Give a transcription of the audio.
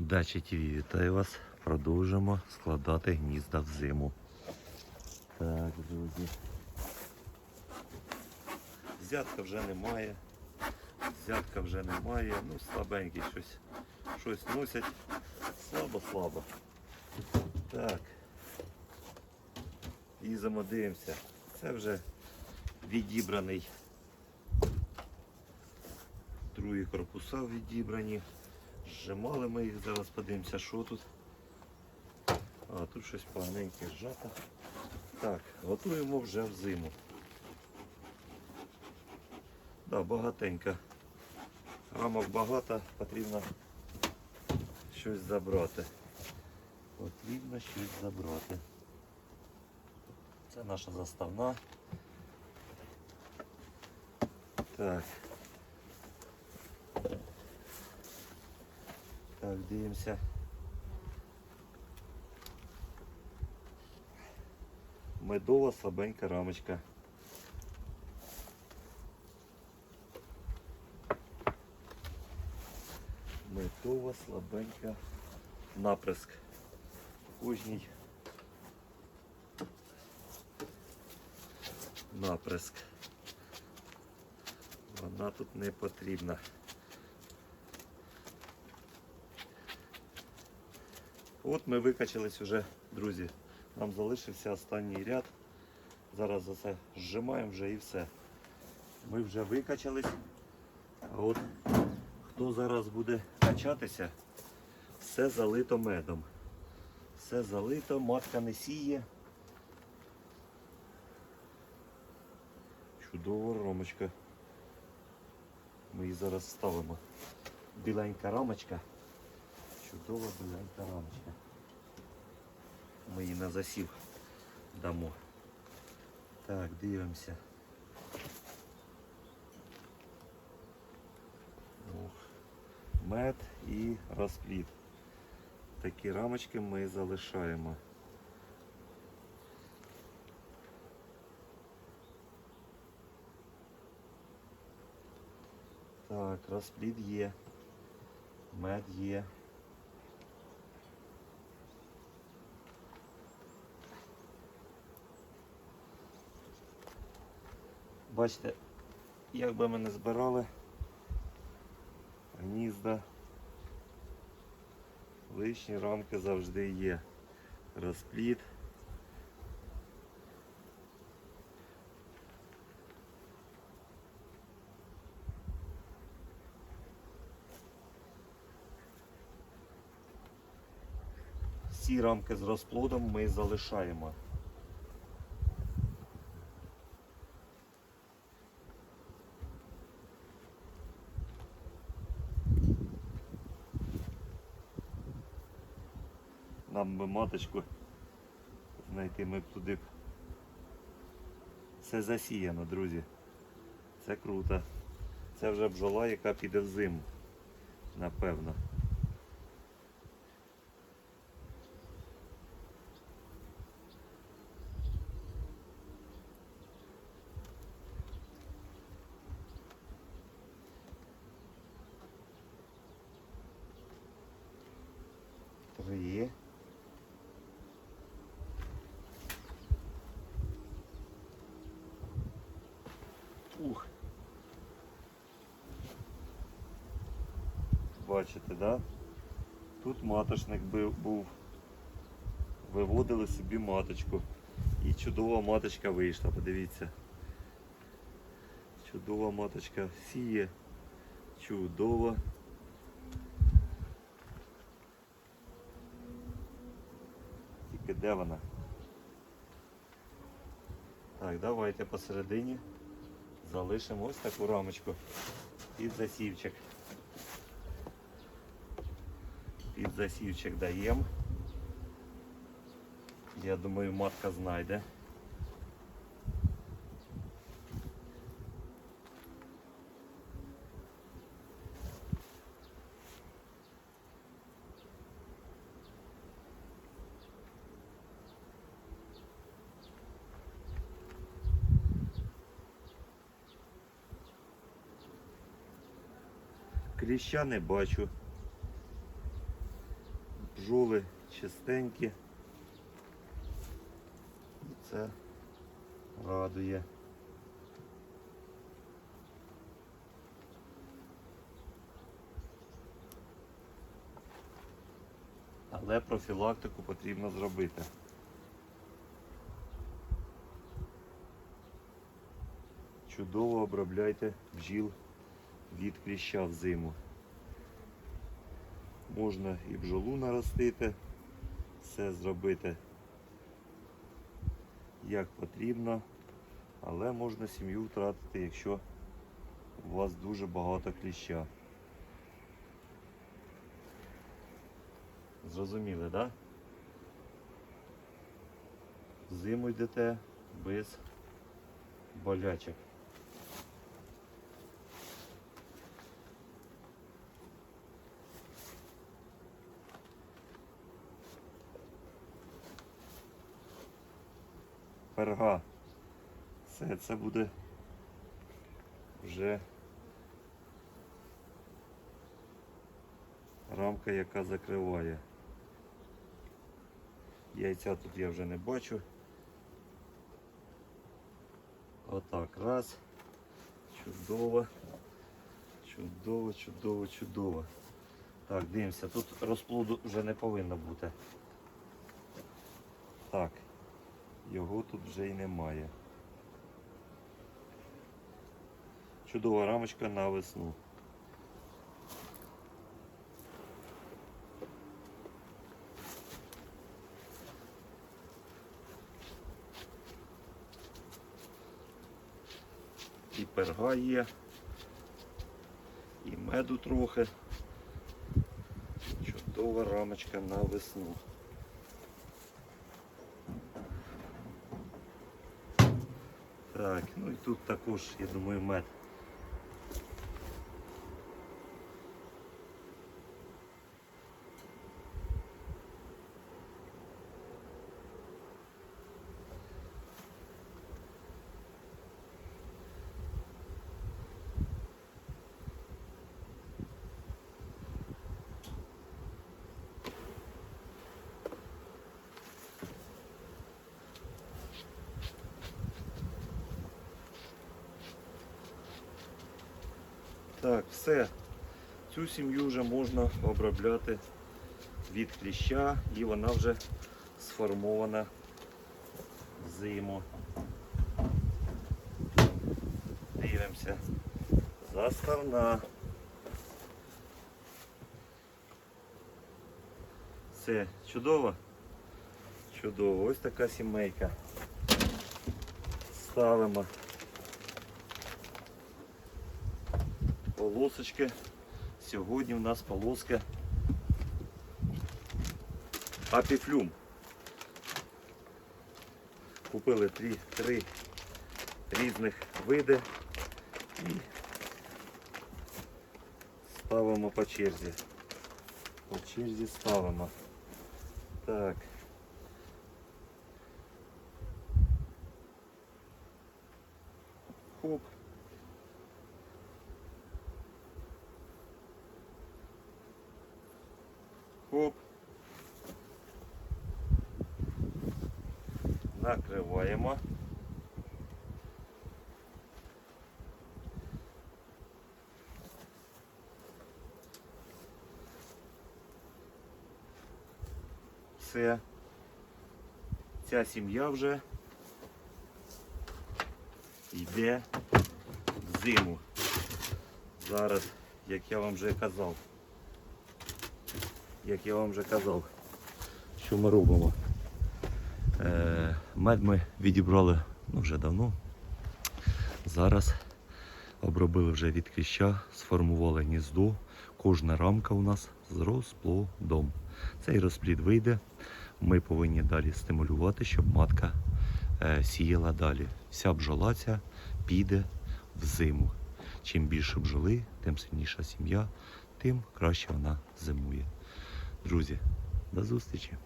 Дача ТВ, вітаю вас. Продовжимо складати гнізда взиму. Так, друзі. Взятка вже немає. Взятка вже немає. Ну, слабенький щось. Щось носять. Слабо-слабо. Так. Їздимо, дивимося. Це вже відібраний. Другі корпуса відібрані. Зжимали ми їх, зараз подивимося, що тут. А, тут щось поганеньке зжато. Так, готуємо вже в зиму. Да, багатенько. Рамок багато, потрібно щось забрати. Потрібно щось забрати. Це наша заставна. Так. Так, дивимося. Медова слабенька рамочка. Медова слабенька наприск. Кожній наприск. Вона тут не потрібна. От ми викачались вже, друзі. Нам залишився останній ряд. Зараз за це зжимаємо вже і все. Ми вже викачались. А от хто зараз буде качатися, все залито медом. Все залито, матка не сіє. Чудова рамочка. Ми її зараз ставимо. Біленька рамочка. Чудова біленька рамочка. Ми її на засів дамо. Так, дивимося. Мед і розплід. Такі рамочки ми залишаємо. Так, розплід є. Мед є. Бачите, як би ми не збирали гнізда, лишні рамки завжди є. Розплід. Всі рамки з розплодом ми залишаємо. Нам би маточку знайти ми б туди. б- Все засіяно, друзі. Це круто. Це вже бджола, яка піде в зиму. Напевно. Три. Ух. Бачите, да? Тут маточник був. Виводили собі маточку. І чудова маточка вийшла, подивіться. Чудова маточка сіє. Чудова. Тільки де вона? Так, давайте посередині залишимо ось таку рамочку під засівчик. Засівчик даємо. Я думаю, матка знайде. Кліща не бачу. Бджоли чистенькі. І це радує. Але профілактику потрібно зробити. Чудово обробляйте бджіл від кліща в зиму. Можна і бджолу наростити, все зробити як потрібно, але можна сім'ю втратити, якщо у вас дуже багато кліща. Зрозуміли, так? Да? Зиму йдете без болячок. Перга. Все це буде вже рамка, яка закриває. Яйця тут я вже не бачу. Отак, раз. Чудово. Чудово, чудово, чудово. Так, дивимося, тут розплоду вже не повинно бути. Так, його тут вже й немає. Чудова рамочка на весну. І перга є, і меду трохи. Чудова рамочка на весну. Так, ну і тут також, я думаю, мед. Так, все. Цю сім'ю вже можна обробляти від кліща і вона вже сформована зиму. Дивимося. Заставна. Все, чудово? Чудово. Ось така сімейка. Ставимо. Полосочки. Сьогодні у нас полоска апіфлюм. Купили три, три різних види і ставимо по черзі. По черзі ставимо. Так. Хоп. Хоп. Накриваємо. Все. Ця сім'я вже йде в зиму. Зараз, як я вам вже казав як я вам вже казав, що ми робимо. Е, мед ми відібрали ну, вже давно. Зараз обробили вже від кліща, сформували гніздо. Кожна рамка у нас з розплодом. Цей розплід вийде. Ми повинні далі стимулювати, щоб матка е, сіяла далі. Вся бджола ця піде в зиму. Чим більше бджоли, тим сильніша сім'я, тим краще вона зимує. Друзі, до зустрічі!